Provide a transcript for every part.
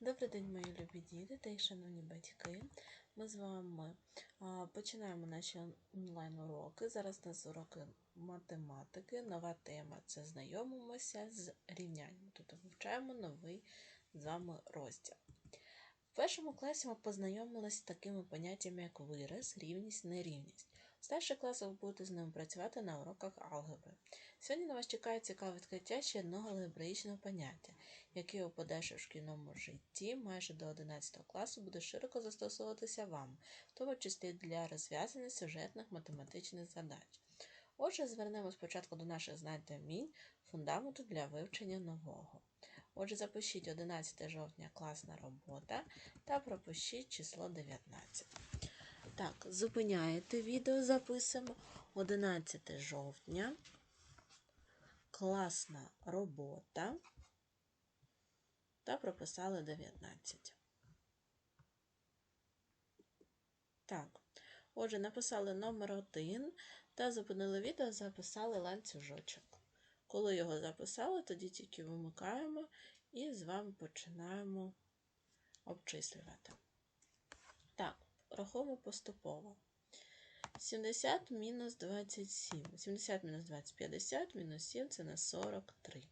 Добрий день, мої любі діти та й шановні батьки. Ми з вами починаємо наші онлайн-уроки. Зараз у нас уроки математики. Нова тема це знайомимося з рівнянням. Тобто вивчаємо новий з вами розділ. В першому класі ми познайомилися з такими поняттями, як вираз, рівність, нерівність. Старших класах будете з ними працювати на уроках алгебри. Сьогодні на вас чекає цікаве відкриття ще одного алгебраїчного поняття, яке у подальшому шкільному житті майже до 11 класу буде широко застосовуватися вам, в тому числі для розв'язання сюжетних математичних задач. Отже, звернемо спочатку до наших знань та вмінь фундаменту для вивчення нового. Отже, запишіть 11 жовтня класна робота та пропишіть число 19. Так, зупиняєте відео, записуємо 11 жовтня. Класна робота та прописали 19. Так, отже, написали номер 1 та зупинили відео, записали ланцюжочок. Коли його записали, тоді тільки вимикаємо і з вами починаємо обчислювати. Рахуємо поступово. 70 мінус 27. 70 мінус 20 50, мінус 7 це на 43.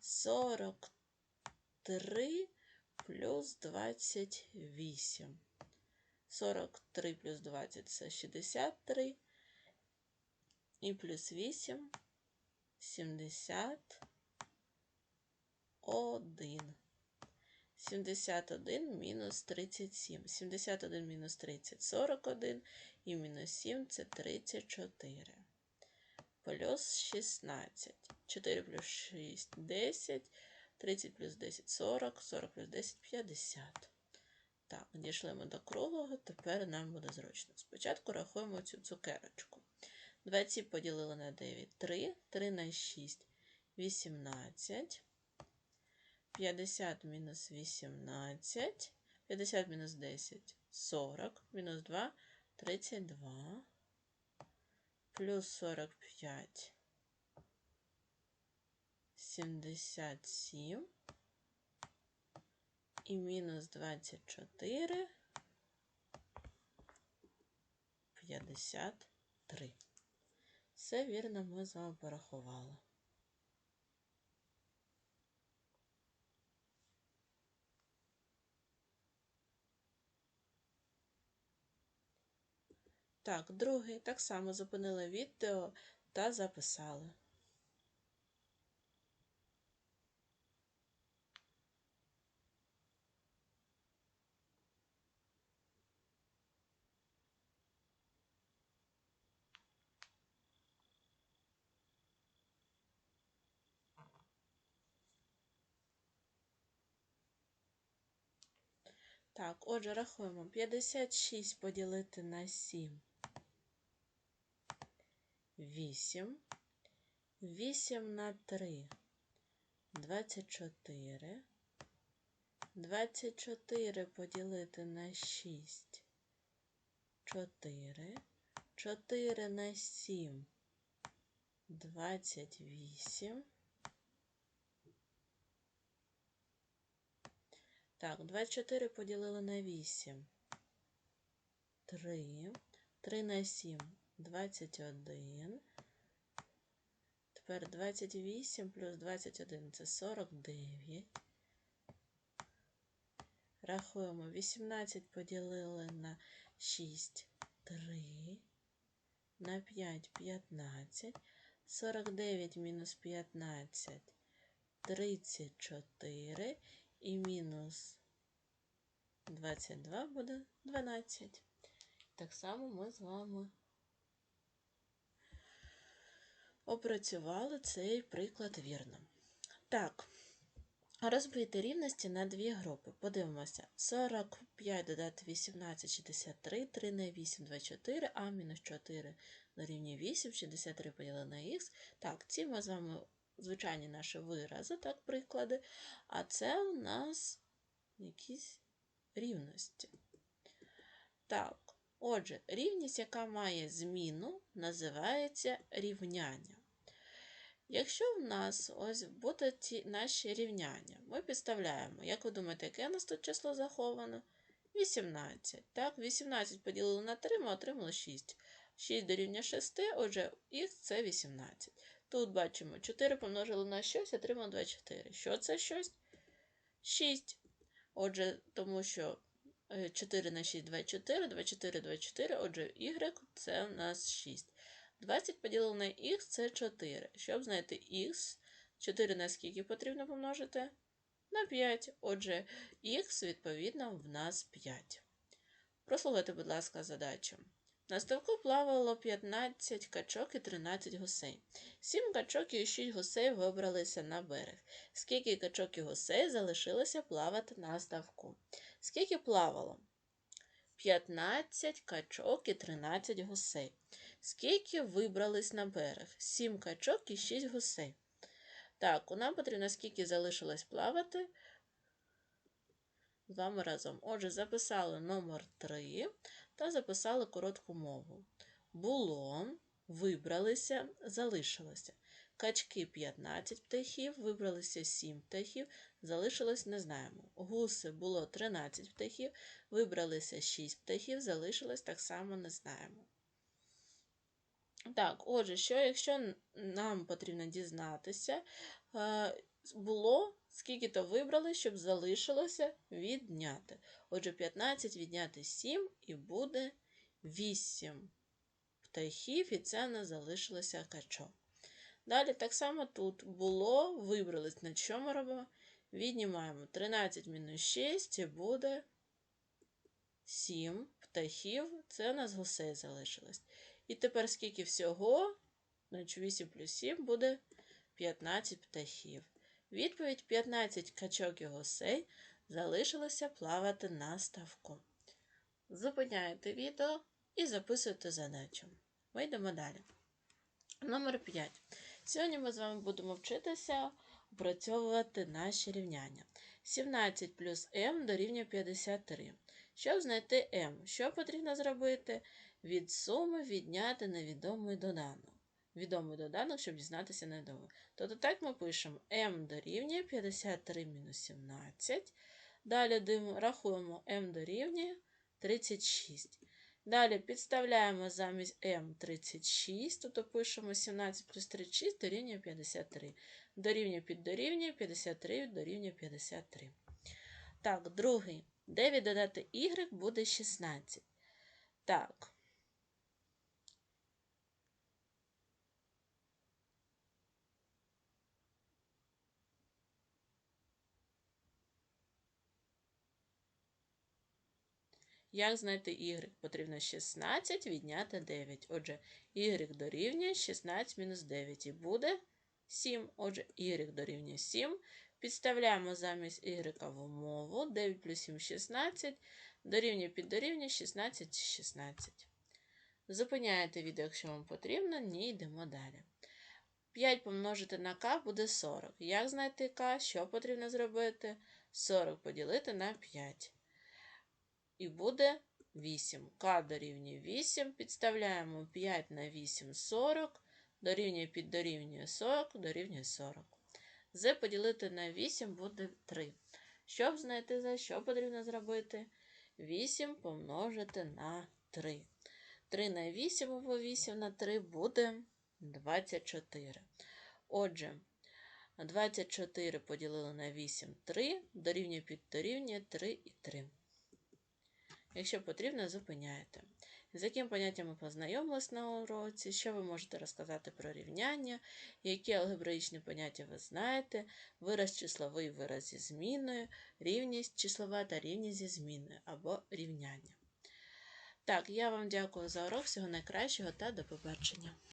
43 плюс 28. 43 плюс 20 це 63. І плюс 8 71. 71 мінус 37. 71 мінус 30 41 і мінус 7 це 34. Плюс 16. 4 плюс 6 10. 30 плюс 10 40, 40 плюс 10 50. Так, дійшли ми до круглого, тепер нам буде зручно. Спочатку рахуємо цю цукерочку. 20 поділили на 9 3, 3 на 6 18. 50 мінус 18, 50 мінус 10 40, мінус 2 32, плюс 45 77 і мінус 24 53. Все вірно ми з вами порахували. Так, другий так само зупинили відео та записали. Так, отже, рахуємо 56 поділити на 7. 8. 8 на 3. 24. 24 поділити на 6. 4. 4 на 7. 28. Так, 24 поділили на 8. 3. 3 на 7. 21. Тепер 28 плюс 21 це 49. Рахуємо 18 поділили на 6 3. На 5 15. 49 мінус 15 34 і мінус 22 буде 12. Так само ми з вами опрацювали цей приклад вірно. Так, розбити рівності на дві групи. Подивимося: 45 додати 18, 63, 3 на 8, 24, а мінус 4 дорівнює 8, 63 поділили на х. Так, ці ми з вами звичайні наші вирази, так, приклади. А це у нас якісь рівності. Так, отже, рівність, яка має зміну, називається рівняння. Якщо в нас ось будуть ті наші рівняння, ми підставляємо, як ви думаєте, яке у нас тут число заховано? 18. Так, 18 поділили на 3, ми отримали 6. 6 дорівнює 6, отже, х це 18. Тут бачимо 4 помножили на щось, отримали 24. Що це щось? 6. Отже, тому що е, 4 на 6 24, 24, 24, отже, y це у нас 6. 20 поділили на х це 4. Щоб знайти х, 4 на скільки потрібно помножити? На 5. Отже, х, відповідно, в нас 5. Прослухайте, будь ласка, задачу. На ставку плавало 15 качок і 13 гусей. 7 качок і 6 гусей вибралися на берег. Скільки качок і гусей залишилося плавати на ставку? Скільки плавало? 15 качок і 13 гусей. Скільки вибрались на берег? 7 качок і 6 гусей. Так, нам потрібно скільки залишилось плавати. З вами разом. Отже, записали номер 3 та записали коротку мову. Було, вибралися, залишилося. Качки 15 птахів, вибралися 7 птахів, залишилось не знаємо. Гуси було 13 птахів, вибралися 6 птахів, залишилось так само не знаємо. Так, отже, що якщо нам потрібно дізнатися, е, було, скільки то вибрали, щоб залишилося відняти. Отже, 15 відняти 7 і буде 8 птахів, і це не залишилося качок. Далі так само тут було, вибрались, на що ми робимо? Віднімаємо 13 мінус 6 і буде 7 птахів, це у нас гусей залишилось. І тепер скільки всього? Значить 8 плюс 7 буде 15 птахів. Відповідь 15 качок і гусей залишилося плавати на ставку. Зупиняєте відео і записуєте задачу. Вийдемо далі. Номер 5. Сьогодні ми з вами будемо вчитися опрацьовувати наші рівняння. 17 плюс m дорівнює 53. Щоб знайти m, що потрібно зробити? Від суми відняти невідомий доданок. Відомий доданок, щоб дізнатися невідомий. Тобто так ми пишемо m дорівнює 53 мінус 17. Далі рахуємо m дорівнює 36. Далі підставляємо замість m 36, тобто пишемо 17 плюс 36 дорівнює 53. Дорівнює під дорівнює 53 дорівнює 53. Так, другий. 9 додати y буде 16. Так. Як знайти y? Потрібно 16 відняти 9. Отже, y дорівнює 16 мінус 9 і буде 7. Отже, y дорівнює 7. Підставляємо замість y в умову. 9 плюс 7 16. Дорівнює під дорівнює 16 16. Зупиняєте відео, якщо вам потрібно, ні, йдемо далі. 5 помножити на k буде 40. Як знайти k? Що потрібно зробити? 40 поділити на 5 і буде 8. К дорівнює 8. Підставляємо 5 на 8 40, дорівнює під дорівнює 40, дорівнює 40. З поділити на 8 буде 3. Щоб знайти за що потрібно зробити? 8 помножити на 3. 3 на 8 або 8 на 3 буде 24. Отже, 24 поділили на 8 3, дорівнює під дорівнює 3 і 3. Якщо потрібно, зупиняєте. З яким поняттям ми познайомились на уроці, що ви можете розказати про рівняння, які алгебраїчні поняття ви знаєте, вираз числовий вираз зі зміною, рівність числова та рівність зі зміною або рівняння. Так, я вам дякую за урок, всього найкращого та до побачення.